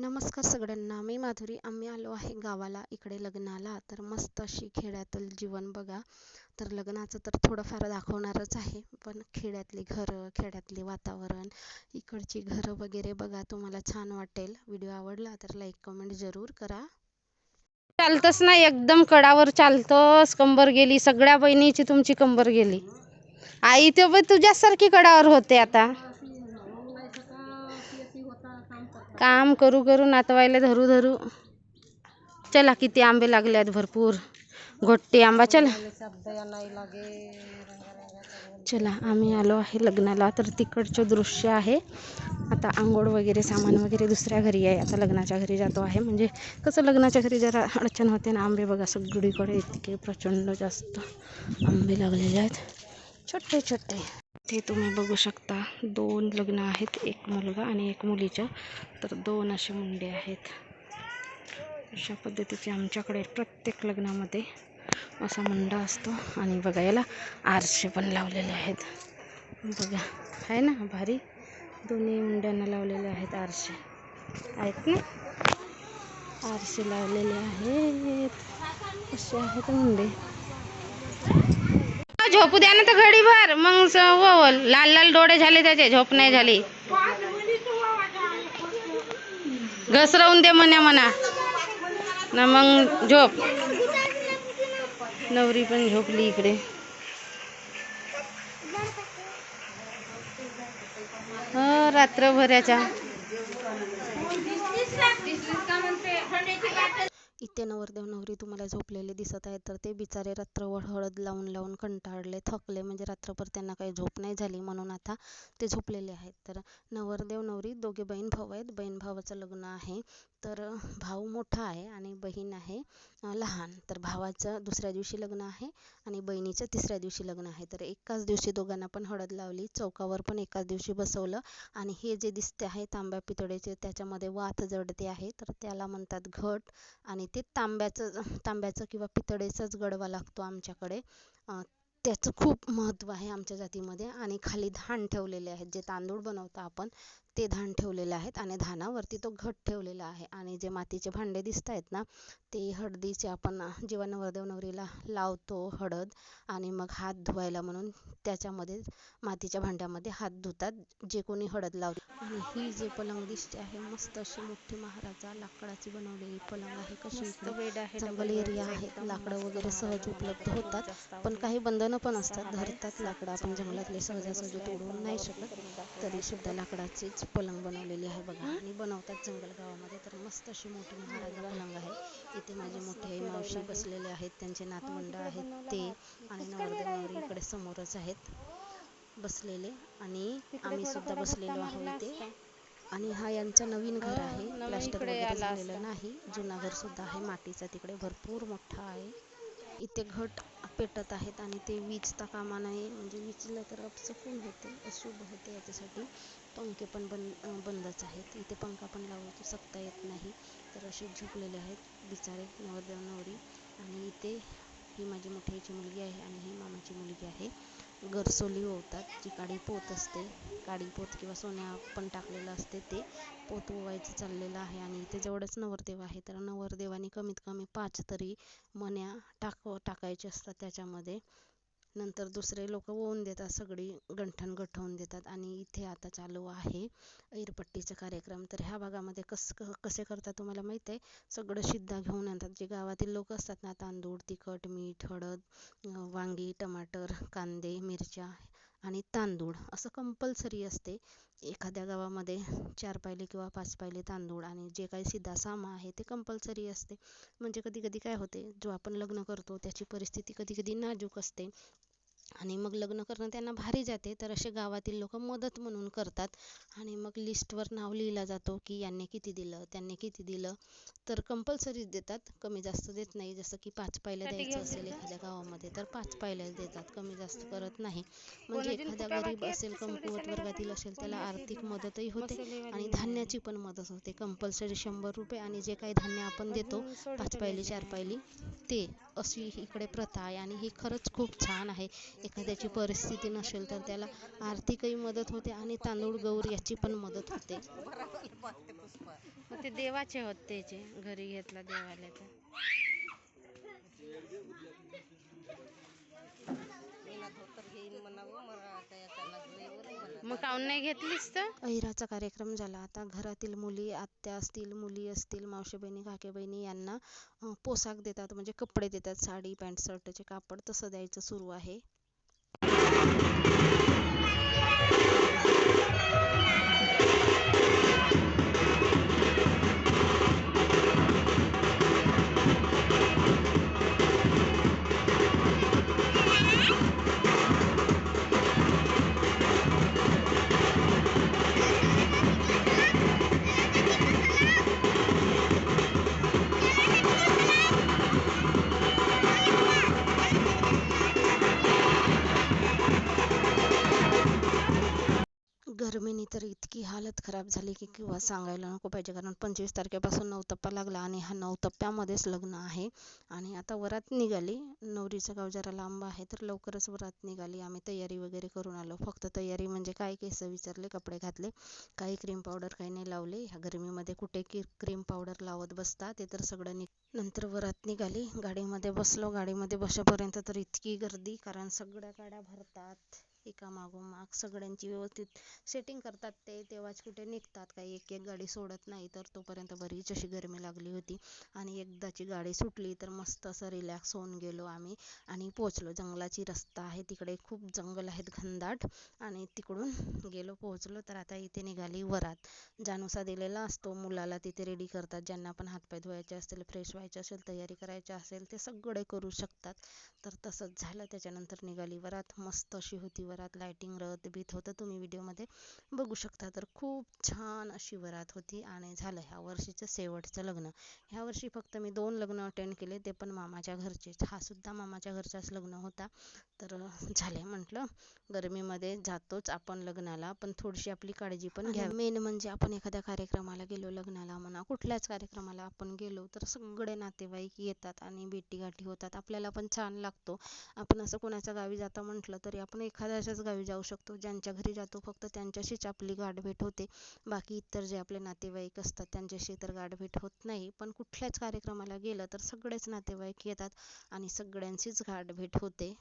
नमस्कार सगळ्यांना. मी माधुरी. आम्ही आलो आहे गावाला इकडे लग्नाला. तर मस्त अशी खेड्यातील जीवन बघा. तर लग्नाचं तर थोडंफार दाखवणारच आहे. पण खेड्यातली घरं खेड्यातले वातावरण इकडची घरं वगैरे बघा तुम्हाला छान वाटेल. व्हिडिओ आवडला तर लाईक कमेंट जरूर करा. चालतच नाही एकदम कडावर चालतंच कंबर गेली सगळ्या बहिणीची तुमची कंबर गेली. आई ते तुझ्यासारखी कडावर होते आता. काम करू करू नातवायला धरू धरू. चला किती आंबे लागले आहेत भरपूर. घोट्टे आंबा चला. चला आम्ही आलो आहे लग्नाला. तर तिकडचं दृश्य आहे. आता आंघोळ वगैरे सामान वगैरे दुसऱ्या घरी आहे. आता लग्नाच्या घरी जातो आहे. म्हणजे कसं लग्नाच्या घरी जरा अडचण होते ना आंबे बघा सगळीकडे इतके प्रचंड जास्त आंबे लागलेले आहेत. छोटे छोटे. ते तुम्ही बघू शकता. दोन लग्न आहेत एक मुलगा आणि एक मुलीचं तर दोन असे मुंडे आहेत. अशा पद्धतीचे आमच्याकडे प्रत्येक लग्नामध्ये असा मुंडा असतो. आणि बघा याला आरसे पण लावलेले आहेत. बघा आहे ना? भारी. दोन्ही मुंड्यांना लावलेले आहेत आरसे. आहेत ना? आरसे लावलेले आहेत. असे आहेत मुंडे. झोपू द्या ना तर घडी भर मग स- ववल लाल लाल डोळे झाले त्याचे झोप नाही झाली. घसरवून दे म्हण्या म्हणा. ना मग झोप. नवरी पण झोपली इकडे. हो रात्रभराच्या. ते नवरदेव नवरी तुम्हाला झोपलेले दिसत आहेत तर ते बिचारे रात्रभर हळद लावून लावून कंटाळले थकले. म्हणजे रात्रभर त्यांना काही झोप नाही झाली म्हणून आता ते झोपलेले आहेत. तर नवरदेव नवरी दोघे बहीण भाऊ आहेत. बहीण भावाचं लग्न आहे. तर भाऊ मोठा आहे आणि बहीण आहे लहान. तर भावाचं दुसऱ्या दिवशी लग्न आहे आणि बहिणीचं तिसऱ्या दिवशी लग्न आहे. तर एकाच दिवशी दोघांना पण हळद लावली चौकावर पण एकाच दिवशी बसवलं आणि हे जे दिसते आहे तांब्या पितळेचे त्याच्यामध्ये वात जडते आहे. तर त्याला म्हणतात घट आणि ते तांब्याचं तांब्याचं किंवा पितळेचाच गडवा लागतो आमच्याकडे. त्याचं खूप महत्त्व आहे आमच्या जातीमध्ये आणि खाली धान ठेवलेले आहेत जे तांदूळ बनवतो आपण ते धान ठेवलेले आहेत आणि धानावरती तो घट ठेवलेला आहे. आणि जे मातीचे भांडे दिसत आहेत ना ते हळदीचे आपण जेव्हा नवरदेव नवरीला लावतो हळद आणि मग हात धुवायला म्हणून त्याच्यामध्ये मातीच्या भांड्यामध्ये हात धुतात जे कोणी हळद लावते. आणि ही जे पलंग दिसते आहे मस्त अशी मोठी महाराजा लाकडाची बनवलेली पलंग आहे. कशी जंगल एरिया आहे. लाकडं वगैरे सहज उपलब्ध होतात पण काही बंधनं पण असतात. धरतात लाकडं. आपण जंगलातले सहजासहजी तोडून नाही शकत. तरी सुद्धा लाकडाचीच पलंग बनवलेली आहे बघा. आणि बनवतात जंगल गावामध्ये. तर मस्त अशी मोठी महाराजा पलंग आहे. इथे माझे मोठे आई मावशी बसलेले आहेत. त्यांचे नातवंड आहेत ते आणि नवरदेव नवरी इकडे. समोरच आहेत. बसलेले. आणि आम्ही सुद्धा बसलेलो आहोत इथे. आणि हा यांचा नवीन घर आहे. प्लास्टर वगैरे झालेलं नाही. जुना घर सुद्धा आहे. मातीचा तिकडे भरपूर मोठा आहे. इथे घट पेटत आहेत आणि ते विजता कामा नये म्हणजे विजलं तर अपसकून होते अशुभ होते याच्यासाठी पंखे पण बंद बंदच आहेत. इथे पंखा पण लावू शकता येत नाही. तर असे झोपलेले आहेत बिचारे नवरदेव नवरी. आणि इथे ही माझी मोठ्याची आईची मुलगी आहे आणि ही मामाची मुलगी आहे. गरसोली ओवतात जी काडी पोत असते काडी पोत किंवा सोन्या पण टाकलेलं असते ते पोत ओवायचं चाललेलं आहे आणि इथे जवळच नवरदेव आहे तर नवरदेवाने कमीत कमी पाच तरी मण्या टाक टाकायचे असतात त्याच्यामध्ये. नंतर दुसरे लोक ओवून देतात सगळी गंठण गठवून देतात आणि इथे आता चालू आहे ऐरपट्टीचा कार्यक्रम. तर ह्या भागामध्ये कस कसे करतात तुम्हाला माहिती आहे? सगळं शिद्धा घेऊन आणतात. जे गावातील लोक असतात ना तांदूळ तिखट मीठ हळद वांगी टमाटर कांदे मिरच्या आणि तांदूळ असं कंपल्सरी असते. एखाद्या गावामध्ये चार पायले किंवा पाच पायले तांदूळ आणि जे काही सिद्धा सामा आहे ते कंपल्सरी असते. म्हणजे कधी कधी काय होते? जो आपण लग्न करतो त्याची परिस्थिती कधी कधी नाजूक असते. आणि मग लग्न करणं त्यांना भारी जाते. तर असे गावातील लोक मदत म्हणून करतात. आणि मग लिस्टवर नाव लिहिला जातो की यांनी किती दिलं त्यांनी किती दिलं. तर कंपल्सरी देतात. कमी जास्त देत नाही. जसं की पाच पायल्या द्यायचं असेल एखाद्या गावामध्ये तर पाच पायल्या देतात. कमी जास्त करत नाही. म्हणजे एखाद्या गरीब असेल कमकुवत वर्गातील असेल त्याला आर्थिक मदतही होते आणि धान्याची पण मदत होते. कंपल्सरी शंभर रुपये आणि जे काही धान्य आपण देतो पाच पायली चार पायली ते अशी इकडे प्रथा आहे आणि ही खरंच खूप छान आहे. एखाद्याची परिस्थिती नसेल तर त्याला आर्थिकही मदत होते आणि तांदूळ गौर याची पण मदत होते. ते देवाचे होत त्याचे घरी घेतला देवाला तर. मग काऊन नाही घेतलीस तर? अहिराचा कार्यक्रम झाला. आता घरातील मुली आत्या असतील मुली असतील मावशी बहिणी काके बहिणी यांना पोशाख देतात म्हणजे कपडे देतात साडी पॅन्ट शर्टचे कापड तसं द्यायचं सुरू आहे. खराब झाली की किंवा सांगायला नको पाहिजे. कारण पंचवीस तारखेपासून नवतप्पा लागला आणि हा नवतप्प्यामध्येच लग्न आहे. आणि आता वरात निघाली. नवरीचं गाव जरा लांब आहे तर लवकरच वरात निघाली. आम्ही तयारी वगैरे करून आलो. फक्त तयारी म्हणजे काय? केस विचारले कपडे घातले. काही क्रीम पावडर काही नाही लावले. ह्या गरमीमध्ये कुठे की क्रीम पावडर लावत बसता ते तर सगळं नि नंतर वरात निघाली. गाडीमध्ये बसलो. गाडीमध्ये बसेपर्यंत तर इतकी गर्दी कारण सगळ्या गाड्या भरतात. एकामागोमाग सगळ्यांची व्यवस्थित सेटिंग करतात ते तेव्हाच कुठे निघतात काही एक एक गाडी सोडत नाही तर तोपर्यंत बरीच अशी गरमी लागली होती. आणि एकदाची गाडी सुटली तर मस्त असं रिलॅक्स होऊन गेलो आम्ही आणि पोहोचलो. जंगलाची रस्ता आहे तिकडे खूप जंगल आहेत घनदाट आणि तिकडून गेलो पोहोचलो तर आता इथे निघाली वरात. जानुसा दिलेला असतो मुलाला तिथे रेडी करतात. ज्यांना पण हातपाय धुवायचे असतील फ्रेश व्हायचे असेल तयारी करायची असेल ते सगळे करू शकतात. तर तसंच झालं त्याच्यानंतर निघाली वरात. मस्त अशी होती वरात लायटिंग रथ बीत होतं. तुम्ही व्हिडिओमध्ये बघू शकता. तर खूप छान अशी वरात होती आणि झालं ह्या वर्षीचं शेवटचं लग्न. ह्या वर्षी फक्त मी दोन लग्न अटेंड केले. ते पण मामाच्या घरचेच हा सुद्धा मामाच्या घरचाच लग्न होता. तर झाले म्हटलं. गरमीमध्ये जातोच आपण लग्नाला पण थोडीशी आपली काळजी पण घ्या मेन म्हणजे आपण एखाद्या कार्यक्रमाला गेलो लग्नाला म्हणा कुठल्याच कार्यक्रमाला आपण गेलो तर सगळे नातेवाईक येतात आणि भेटीगाठी होतात. आपल्याला पण छान लागतो. आपण असं कोणाच्या गावी जाता म्हटलं तरी आपण अशाच गावी जाऊ शकतो. ज्यांच्या घरी जातो फक्त त्यांच्याशीच आपली गाठभेट होते. बाकी इतर जे आपले नातेवाईक असतात त्यांच्याशी तर गाठभेट होत नाही. पण कुठल्याच कार्यक्रमाला गेलं तर सगळेच नातेवाईक येतात आणि सगळ्यांशीच गाठभेट होते.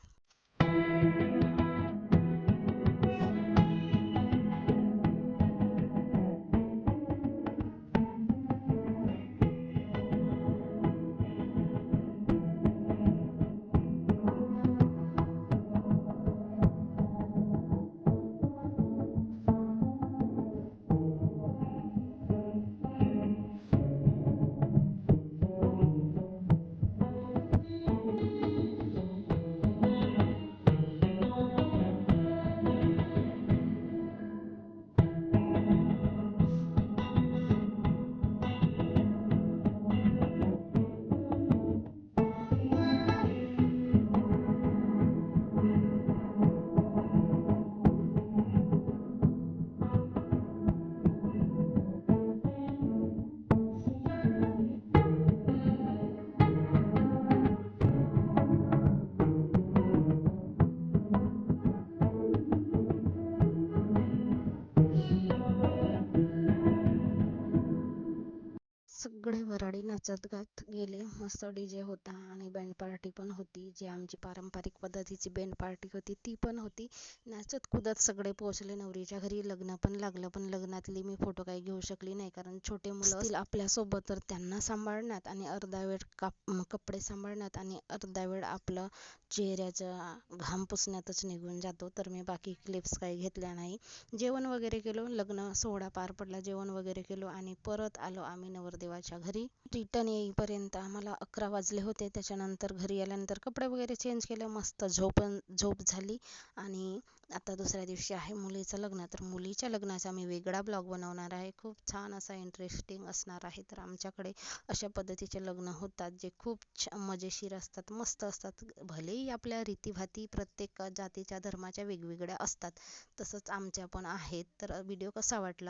नाचत गात गेले. मस्त डीजे होता आणि बँड पार्टी पण होती. जी आमची पारंपरिक पद्धतीची बँड पार्टी होती ती पण होती. नाचत कुदत सगळे पोहोचले. नवरीच्या घरी लग्न पण लागलं पण लग्नातली मी फोटो काही घेऊ शकली नाही. कारण छोटे मुलं असतील आपल्यासोबत तर त्यांना सांभाळण्यात आणि अर्धा वेळ काप कपडे सांभाळण्यात आणि अर्धा वेळ आपलं चेहऱ्याचा घाम पुसण्यातच निघून जातो. तर मी बाकी क्लिप्स काही घेतल्या नाही. जेवण वगैरे केलो. लग्न सोहळा पार पडला. जेवण वगैरे केलो आणि परत आलो आम्ही नवरदेवाच्या घरी. रिटर्न येईपर्यंत आम्हाला अकरा वाजले होते. त्याच्यानंतर घरी आल्यानंतर कपडे वगैरे चेंज केले. मस्त झोप झोप झाली. आणि आता दुसऱ्या दिवशी आहे मुलीचं लग्न. तर मुलीच्या लग्नाचा मी वेगळा ब्लॉग बनवणार आहे. खूप छान असा इंटरेस्टिंग असणार आहे. तर आमच्याकडे अशा पद्धतीचे लग्न होतात जे खूप छ मजेशीर असतात मस्त असतात. भलेही आपल्या रीतीभाती प्रत्येक जातीच्या धर्माच्या वेगवेगळ्या असतात तसंच आमच्या पण आहेत. तर व्हिडिओ कसा वाटला?